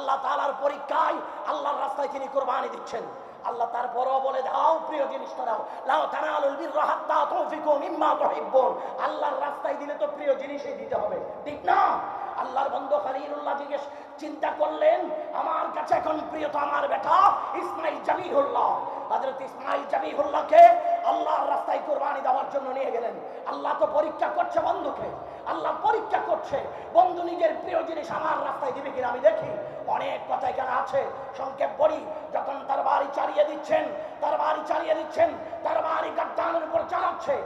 আল্লাহ তালার পরীক্ষায় আল্লাহর রাস্তায় তিনি কোরবানি দিচ্ছেন। আল্লাহ তারপরও বলে দাও, প্রিয় জিনিসটা দাও। লাও তানালুল বিররা হাত্তা তুনফিকু মিম্মা তুহিব্বুন। আল্লাহর রাস্তায় দিলে তো প্রিয় জিনিসই দিতে হবে, ঠিক না? আল্লাহর বন্ধু খলিলুল্লাহ জিজ্ঞেস, চিন্তা করলেন? আমার কাছে এখন প্রিয় তো আমার বেটা ইসমাইল জামিহুল্লাহ। হযরত ইসমাইল জামিহুল্লাহকে আল্লাহর রাস্তায় কোরবানি দেওয়ার জন্য নিয়ে গেলেন। আল্লাহ তো পরীক্ষা করছে বন্ধুকে। আল্লাহ পরীক্ষা করছে, বন্ধু নিজের প্রিয় জিনিস আমার রাস্তায় দিবে কিনা আমি দেখি। অনেক কথা এখানে আছে, সংক্ষেপ বলি, যখন তার বাড়ি চালিয়ে দিচ্ছেন, তার বাড়ি চালিয়ে দিচ্ছেন, তার বাড়ি গাদ্দানের উপর চালাচ্ছে।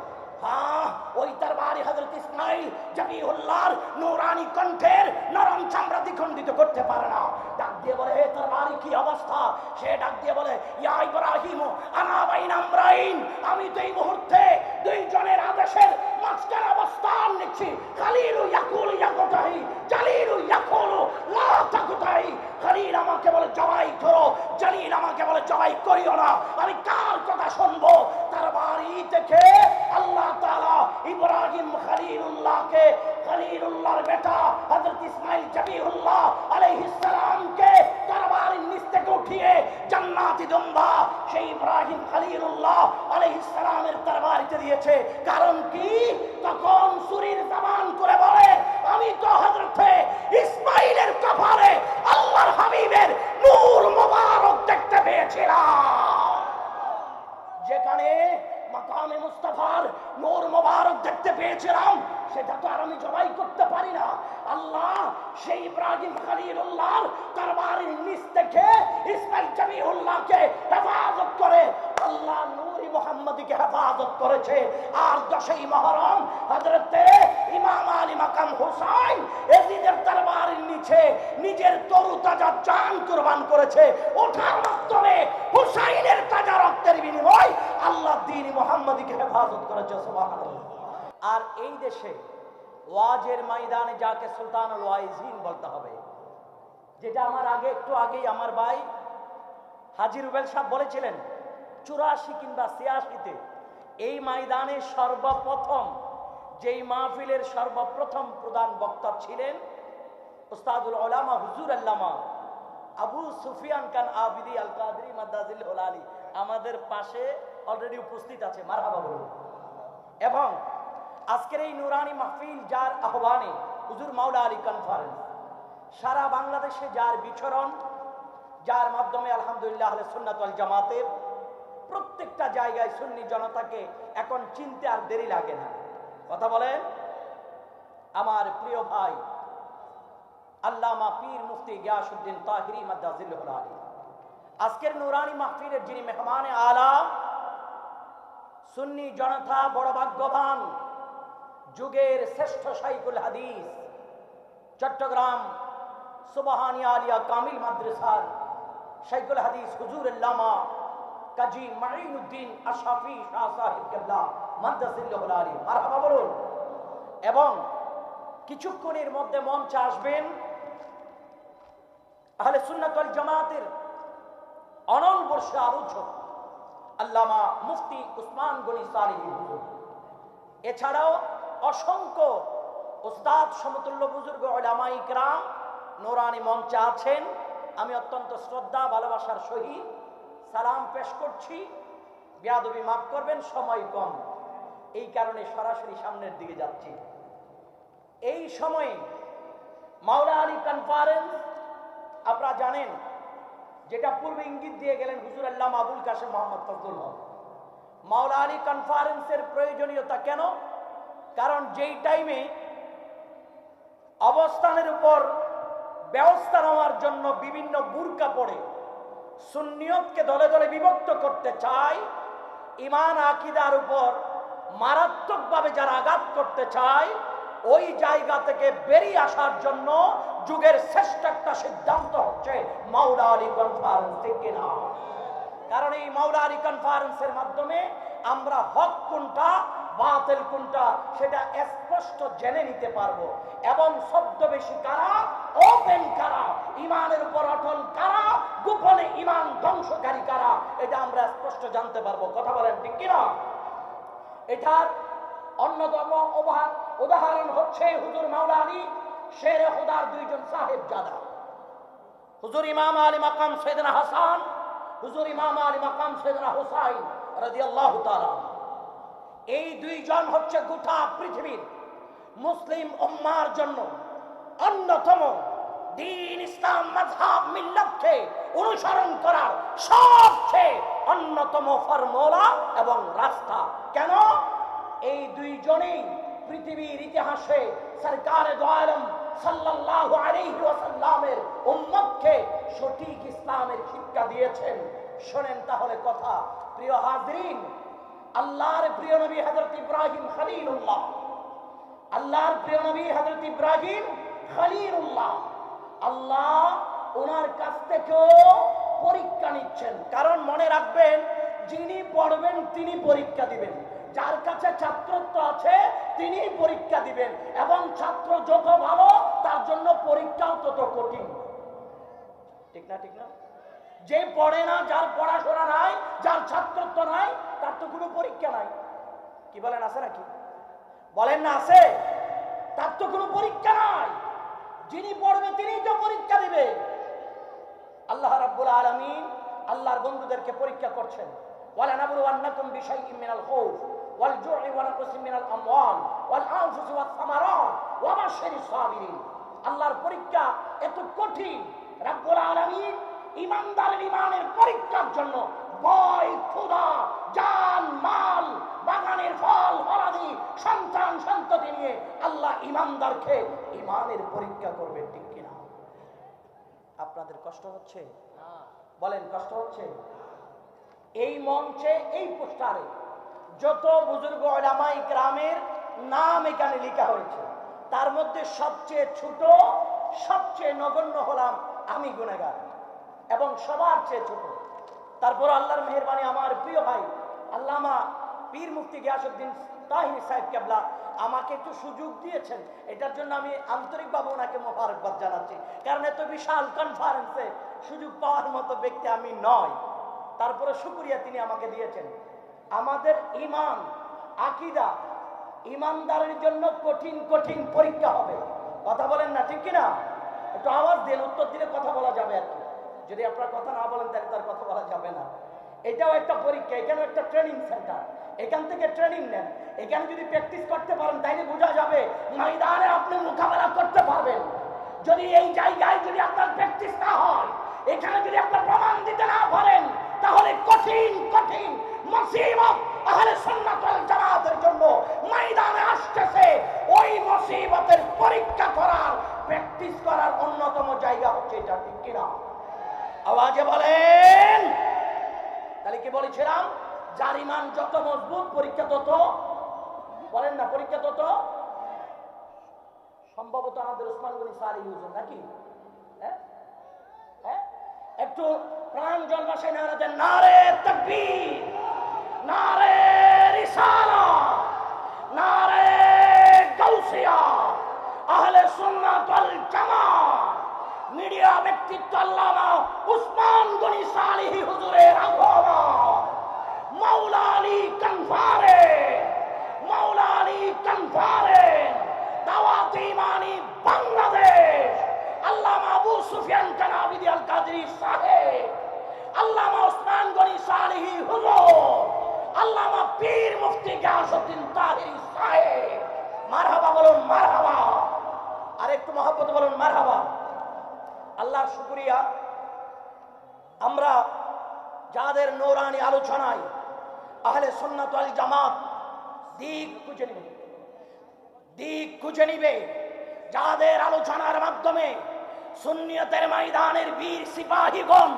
ওই তার বাড়ি হজরত ইসমাইল জাবিহুল্লাহর নুরানি কণ্ঠের নরম চামড়া দ্বিখণ্ডিত করতে পারে না। ডাক দিয়ে বলে, হে তার বাড়ি কি অবস্থা? সে ডাক দিয়ে বলে, ইয়া ইব্রাহিম, আনা বাইন আমরাইন আমি তো এই মুহূর্তে দুইজনের আদেশের মাঝখানে অবস্থান নিচ্ছি। খালিলু ইয়াকুল ইয়াকুতাহি, জালিলু ইয়াকুলু লা তাকুতাহি। খালিল আমাকে বলে জবাই করো জালিল আমাকে বলে জবাই করিও না। আমি কার কথা শুনব? তার বাড়ি থেকে আল্লাহ তাআলা ইব্রাহিম খলিলুল্লাহকে, খলিলুল্লাহর বেটা হযরত ইসমাইল জাবিহুল্লাহ আলাইহিস সালামকে তার বাড়ির নিচ থেকে উঠিয়ে জান্নাতি সেই ইব্রাহিম খলিলুল্লাহ আলাইহিস সালামের দরবারিতে দিয়েছে। কারণ কি? তখন সুরির জামান করে বলে, আমি তো হজরতে ইসমাইলের কপালে আল্লাহর হাবিবের নূর মোবারক দেখতে পেয়েছিলাম। যেখানে মাকামে মুস্তাফার নূর মোবারক দেখতে পেয়েছিলাম, সেটা তো আর আমি জবাই করতে পারি না। আল্লাহ সেই ইব্রাহিম খলিলুল্লাহর দরবারের নিচ থেকে ইসমাইল জামিউল্লাহকে হেফাজত করে আল্লাহ নূরি মোহাম্মদীকে হেফাজত করেছে। আর দশই মহরম হযরতে ইমাম আলী মাকাম হুসাইন এজিদের দরবারের নিচে নিজের তরু তাজা জান কুরবান করেছে। ওঠার মাধ্যমে হুসাইনের তাজা রক্তের বিনিময় আল্লাহ মোহাম্মদীকে হেফাজত করেছে আর এই দেশে ওয়াজের ময়দানে যাকে সুলতানুল ওয়াইজিন বলতে হবে, যেটা আমার আগে, একটু আগেই আমার ভাই হাজি রুবেল সাহেব বলেছিলেন, চুরাশি কিংবা ছিয়াশিতে এই ময়দানে সর্বপ্রথম, যেই মাহফিলের সর্বপ্রথম প্রধান বক্তা ছিলেন উস্তাদুল ওলামা হুজুর আল্লামা আবু সুফিয়ান খান আবিদি আল কাদরি মাদ্দাজিল হোলালি। আমাদের পাশে অলরেডি উপস্থিত আছে, মারহাবা বলুন। এবং আজকের এই নুরানি মাহফিল যার আহ্বানে হুজুর মাওলা আলী কনফারেন্স সারা বাংলাদেশে যার বিচরণ, যার মাধ্যমে আলহামদুলিল্লাহ আহলে সুন্নাত জামাতের প্রত্যেকটা জায়গায় সুন্নি জনতাকে এখন চিনতে আর দেরি লাগে না। কথা বলেন? আমার প্রিয় ভাই, আল্লামা পীর মুফতি গিয়াসুদ্দিন তাহিরি মাদ্দাজিল্লুল আলী আজকের নুরানি মাহফিলের যিনি মেহমানে আলা সুন্নি জনতা বড় ভাগ্যবান। যুগের শ্রেষ্ঠ সাইকুল হাদিস, চট্টগ্রাম সুবাহানিয়া আলিয়া কামিল মাদ্রাসার সাইকুল হাদিস হুজুর আল্লামা কাজী মাইনুদ্দিন আশাফি শাহ সাহেব কেবলা মাদ্রাসিল্লাহুল আলী। মারহাবা বলুন। এবং কিছুক্ষণের মধ্যে মঞ্চে আসবেন আহলে সুন্নাত ওয়াল জামাতের অনল বর্ষে আলোচক। আল্লামা মুফতি উসমান গনি সালিহি এছাড়াও অসংখ্য ওস্তাদ সমতুল্য বুজুর্গ ওলামা ইকরাম নোরানি মঞ্চে আছেন। আমি অত্যন্ত শ্রদ্ধা, ভালোবাসার সহিত সালাম পেশ করছি। বেয়াদবি মাফ করবেন, সময় কম। এই কারণে সরাসরি সামনের দিকে যাচ্ছি। এই সময়ে মাওলা আলী কনফারেন্স আপনারা জানেন যেটা পূর্বে ইঙ্গিত দিয়ে গেলেন হুজুর আল্লাহ আবুল কাসেম মোহাম্মদ ফজলুল হক। মাওলা আলী কনফারেন্সের প্রয়োজনীয়তা কেন? কারণ যেই টাইমে অবস্থানের উপর ব্যবস্থা নেওয়ার জন্য বিভিন্ন বুরকা পড়ে, সুন্নিয়তকে দলে দলে বিভক্ত করতে চায় ইমান আকিদার উপর মারাত্মকভাবে যারা আঘাত করতে চায় ওই জায়গা থেকে বেরিয়ে আসার জন্য যুগের শ্রেষ্ঠ একটা সিদ্ধান্ত হচ্ছে মাওলা আলী কনফারেন্স থেকে না কারণ এই মাওলা আলী কনফারেন্সের মাধ্যমে আমরা হক কোনটা, বাতিল কোনটা, সেটা স্পষ্ট জেনে নিতে পারব। এবং বেশি কারা? ওপেন কারা? ইমানের উপর অটল কারা? গোপনে ইমান ধ্বংসকারী কারা? এটা আমরা স্পষ্ট জানতে পারব। কথা বলেন ঠিক কিনা? এটার অন্যতম উদাহরণ- উদাহরণ হচ্ছে হুজুর মাওলা আলী শেরে হুদার দুইজন সাহেব জাদা। হুজুর ইমাম আলী মাকাম সৈয়দনা হাসান, হুজুর ইমাম আলী মাকাম সৈয়দনা হুসাইন রাদিয়াল্লাহু তাআলা এই দুইজন হচ্ছে গোটা পৃথিবীর মুসলিম উম্মার জন্য অন্যতম দিন ইসলাম মাযহাব মিল্লাতকে অনুসরণ করার সবচেয়ে অন্যতম ফর্মুলা এবং রাস্তা। কেন? এই দুইজনেই পৃথিবীর ইতিহাসে সরকার দোয়ালম সাল্লাল্লাহু আলাইহি ওয়াসাল্লামের উম্মতকে সঠিক ইসলামের শিক্ষা দিয়েছেন। শোনেন তাহলে কথা। প্রিয় হাজরিন, আল্লাহর প্রিয় নবী হযরত ইব্রাহিম খলিলুল্লাহ, আল্লাহর প্রিয় নবী হযরত ইব্রাহিম খলিলুল্লাহ, আল্লাহ ওনার কাছ থেকেও পরীক্ষা নিচ্ছেন। কারণ মনে রাখবেন, যিনি পড়বেন তিনি পরীক্ষা দিবেন। যার কাছে ছাত্রত্ব আছে তিনি পরীক্ষা দিবেন এবং ছাত্র যত ভালো, তার জন্য পরীক্ষাও তত কঠিন। ঠিক না ঠিক না? যে পড়ে না, যার পড়াশোনা নাই, যার ছাত্রত্ব নাই, তার তো কোনো পরীক্ষা নাই। কি বলেন, আছে নাকি? বলেন না, আছে? তার তো কোনো পরীক্ষা নাই। যিনি পড়বে, তিনিই তো পরীক্ষা দিবে। আল্লাহ রাব্বুল আলামিন আল্লাহর বন্ধুদেরকে পরীক্ষা করছেন। ওয়ালা নাবলুওয়ান্নাকুম বিশাইইন মিনাল খাউফ আল্লাহর পরীক্ষা এত কঠিন। রাব্বুল আলামিন ইমানদারের ইমানের পরীক্ষার জন্য ভয় ক্ষুধা জান মাল বাগানের ফল ফলাদি সন্তান সন্ততি নিয়ে আল্লাহ ইমানদারকে ইমানের পরীক্ষা করবে ঠিক কিনা? আপনাদের কষ্ট হচ্ছে? বলেন কষ্ট হচ্ছে? এই মঞ্চে এই পোস্টারে যত বুজুর্গ ওলামাই গ্রামের নাম এখানে লেখা হয়েছে, তার মধ্যে সবচেয়ে ছোট, সবচেয়ে নগণ্য হলাম আমি গুণাগার এবং সবার চেয়ে ছোট। তারপর আল্লাহর মেহরবানি আমার প্রিয় ভাই, আল্লামা পীর মুফতি গিয়াসুদ্দিন তাহিনী সাহেব কেবলা আমাকে একটু সুযোগ দিয়েছেন। এটার জন্য আমি আন্তরিকভাবে ওনাকে মোবারকবাদ জানাচ্ছি, কারণ এত বিশাল কনফারেন্সে সুযোগ পাওয়ার মতো ব্যক্তি আমি নয়। তারপরে শুক্রিয়া তিনি আমাকে দিয়েছেন। আমাদের ইমান, আকিদা ইমানদারের জন্য কঠিন কঠিন পরীক্ষা হবে। কথা বলেন না, ঠিক কিনা? একটু আওয়াজ দিন, উত্তর দিলে কথা বলা যাবে আর কি। যদি আপনার কথা না বলেন, তাহলে তার কথা বলা যাবে না। এটাও একটা পরীক্ষা, এখানেও একটা ট্রেনিং সেন্টার এখান থেকে ট্রেনিং নেন। এখানে যদি প্র্যাকটিস করতে পারেন, তাইলে বোঝা যাবে ময়দানে আপনি মোকাবেলা করতে পারবেন। যদি এই জায়গায় যদি আপনার প্র্যাকটিস না হয়, এখানে যদি আপনার প্রমাণ দিতে না পারেন, তাহলে কঠিন কঠিন মুসিবত আহলে সুন্নাত ওয়াল জামাতের জন্য ময়দানে আসতেছে। ওই মুসিবতের পরীক্ষা করার প্র্যাকটিস করার অন্যতম জায়গা হচ্ছে এটা, ঠিক কিনা? আওয়াজে বলেন। তাহলে কি বলেছিলাম? যার ইমান যত মজবুত, পরীক্ষা তত, বলেন না, পরীক্ষা তত? সম্ভবত আমাদের ওসমান গনি সারি হুজুর, নাকি? হ্যাঁ? হ্যাঁ? একটু প্রাণ নারা দেন নারে তকবীর। নারে রিসালা, নারে গাউসিয়া, আহলে সুন্নাত ওয়াল জামাত, মিডিয়া ব্যক্তিত্ব আল্লামা উসমান গনি সালিহি হুজুরের আগমন মাওলা আলী কনফারে, মাওলা আলী কনফারে, দাওয়াত ইমানি বাংলাদেশ, আল্লামা আবু সুফিয়ান কানাবিদি আল্লামা ওসমান গনি সালিহি হুজুর আল্লামা পীর মুফতি গিয়াসউদ্দিন তাহিরি সাহেব মারহাবা বলুন মারহাবা আর একটু মার হাবা আল্লাহর শুকরিয়া। আমরা যাদের নৌরানি আলোচনায় আহলে সুন্নাত আল জামাত দিক খুঁজে নিবে। দিক খুঁজে নিবে। যাদের আলোচনার মাধ্যমে সুন্নিয়তের ময়দানের বীর সিপাহীগণ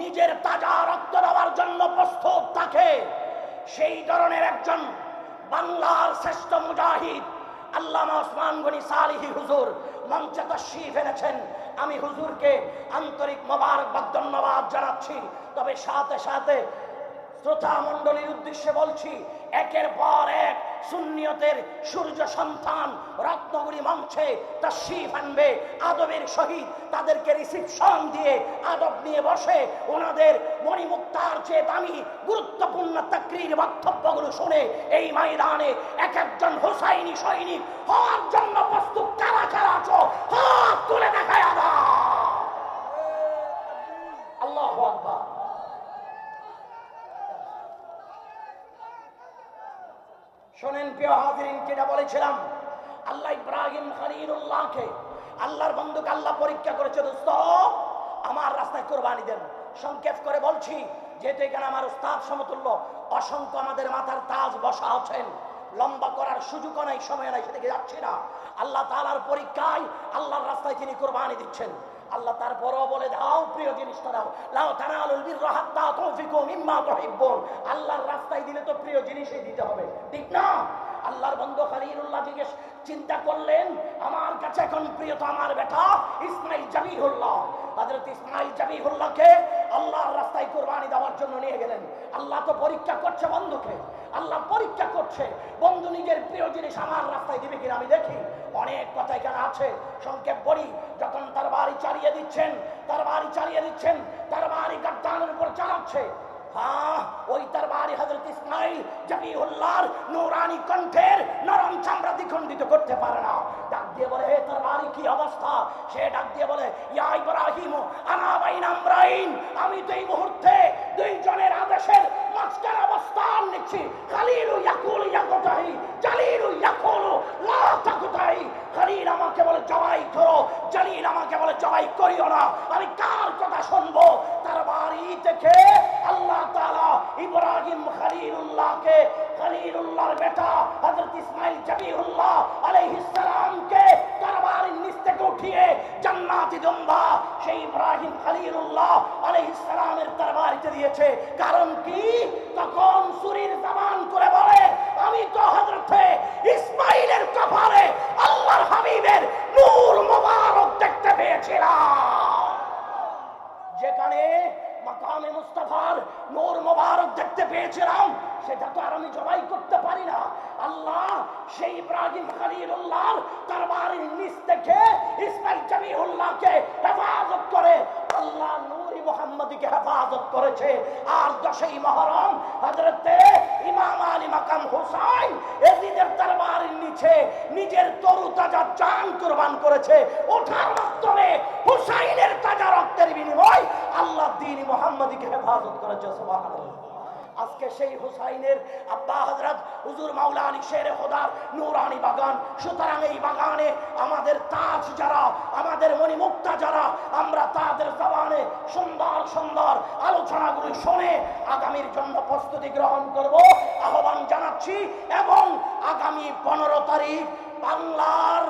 নিজের তাজা রক্ত দেওয়ার জন্য প্রস্তুত থাকে, সেই ধরনের একজন বাংলার শ্রেষ্ঠ মুজাহিদ আল্লামা ওসমান গনি সালিহি হুজুর মঞ্চে তশরিফ এনেছেন। আমি হুজুরকে আন্তরিক মোবারকবাদ ধন্যবাদ জানাচ্ছি। তবে সাথে সাথে শ্রোতা মণ্ডলীর উদ্দেশ্যে বলছি, একের পর এক সুন্নিয়তের সূর্য সন্তান রত্নগুড়ি মঞ্চে তশরিফ আনবে, আদবের সহিত তাদেরকে রিসিপশন দিয়ে আদব নিয়ে বসে ওনাদের মণিমুক্তার চেয়ে দামি গুরুত্বপূর্ণ তাকরির বক্তব্যগুলো শুনে এই ময়দানে এক একজন হোসাইনি সৈনিক হওয়ার জন্য প্রস্তুত কারা কারা আছো? তুলে দেখায় আদা আল্লাহু আকবার শোনেন প্রিয় হাজিরিন, যেটা বলেছিলাম, আল্লাহ ইব্রাহিম খলিলুল্লাহকে আল্লাহর বন্ধুকে আল্লাহ পরীক্ষা করেছে, দোস্ত, আমার রাস্তায় কোরবানি দেন। সংক্ষেপ করে বলছি, যেহেতু এখানে আমার উস্তাদ সমতুল্য, অসংখ্য আমাদের মাথার তাজ বসা আছেন। লম্বা করার সুযোগও নাই, সময় নাই, সেদিকে যাচ্ছি না। আল্লাহ তালার পরীক্ষায় আল্লাহর রাস্তায় তিনি কোরবানি দিচ্ছেন। আল্লাহ তারপরও বলে দাও, প্রিয় জিনিসটা দাও। লাও তুনফিকু মিম্মা তুহিব্বুন। আল্লাহর রাস্তায় দিলে তো প্রিয় জিনিসই দিতে হবে, ঠিক না? আল্লাহর বন্ধু খলিলুল্লাহ জিজ্ঞেস, চিন্তা করলেন? আমার কাছে এখন প্রিয় তো আমার বেটা ইসমাইল জাবিহুল্লাহ হযরত ইসমাইল জাবিহুল্লাহকে আল্লাহর রাস্তায় কুরবানি দেওয়ার জন্য নিয়ে গেলেন। আল্লাহ তো পরীক্ষা করছে বন্ধুকে। আল্লাহ পরীক্ষা করছে, বন্ধু নিজের প্রিয় জিনিস আমার রাস্তায় দিবে কিনা আমি দেখি। অনেক কথা এখানে আছে, সংক্ষেপ বলি, যখন তার বাড়ি চালিয়ে দিচ্ছেন, তার বাড়ি চালিয়ে দিচ্ছেন, তার বাড়ি গাদ্দানের উপর চালাচ্ছে। হ্যাঁ ওই কণ্ঠের নরম করতে পারে না। ডাক দিয়ে বলে কি অবস্থা? সে ডাক দিয়ে বলে আমি তো এই মুহূর্তে দুইজনের আদেশের মাঝখানে অবস্থান নিচ্ছি খালিলু ইয়াকুল ইয়াকুতাহি জালিলু ইয়াকুলু লা তাকুতাহি খালিল আমাকে বলে জবাই করো জালিল আমাকে বলে জবাই করিও আমি কার কথা শুনব? তার বাড়ি থেকে আল্লাহ তাআলা ইব্রাহিম বেটা হযরত ইসমাইল জাবিহুল্লাহ আলাইহিস সালামকে তার বাড়ির নিচ থেকে উঠিয়ে জান্নাতি দুম্বা সেই ইব্রাহিম খলিলুল্লাহ আলাইহিস সালামের তার বাড়িতে দিয়েছে। কারণ কি? তখন সুরির জবান করে বলে ইসমাইলের কপালে আল্লাহর হাবিবের নূর মোবারক দেখতে পেয়েছিলাম। যেখানে মাকামে মুস্তাফার নূর মোবারক দেখতে পেয়েছিলাম। সেটা তো আর আমি জবাই করতে পারি না। আল্লাহ সেই ইব্রাহিম খলিলুল্লাহর দরবারের নিচ থেকে ইসমাইল জামিউল্লাহকে হেফাজত করে আল্লাহ নূরি মোহাম্মদীকে হেফাজত করেছে। আর দশই মহরম হজরতে ইমাম আলী মাকাম হুসাইন এজিদের দরবারের নিচে নিজের তরু তাজা জান কুরবান করেছে। ওঠার মাধ্যমে হুসাইনের তাজা রক্তের বিনিময় আল্লাহ দিন মোহাম্মদীকে হেফাজত করেছে, সুবহানাল্লাহ। আজকে সেই হুসাইনের আব্বা হজরত হুজুর মাওলানি শেরে খোদার নুরানি বাগান। সুতরাং এই বাগানে আমাদের তাজ যারা, আমাদের মণিমুক্তা যারা, আমরা তাদের জবানে সুন্দর সুন্দর আলোচনাগুলি শুনে আগামীর জন্য প্রস্তুতি গ্রহণ করব, আহ্বান জানাচ্ছি এবং আগামী পনেরো তারিখ বাংলার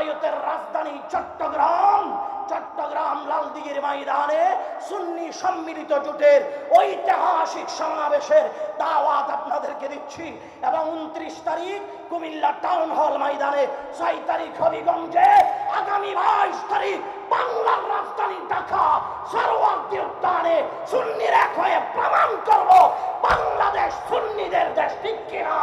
বেলায়তের রাজধানী চট্টগ্রাম চট্টগ্রাম লালদিঘির ময়দানে সুন্নি সম্মিলিত জোটের ঐতিহাসিক সমাবেশের দাওয়াত আপনাদেরকে দিচ্ছি। এবং উনত্রিশ তারিখ কুমিল্লা টাউন হল ময়দানে ছয় তারিখ হবিগঞ্জে আগামী বাইশ তারিখ বাংলার রাজধানী ঢাকা সর্বাগ্নি উদ্যানে সুন্নির এক হয়ে প্রমাণ করব বাংলাদেশ সুন্নিদের দেশ ঠিক কিনা।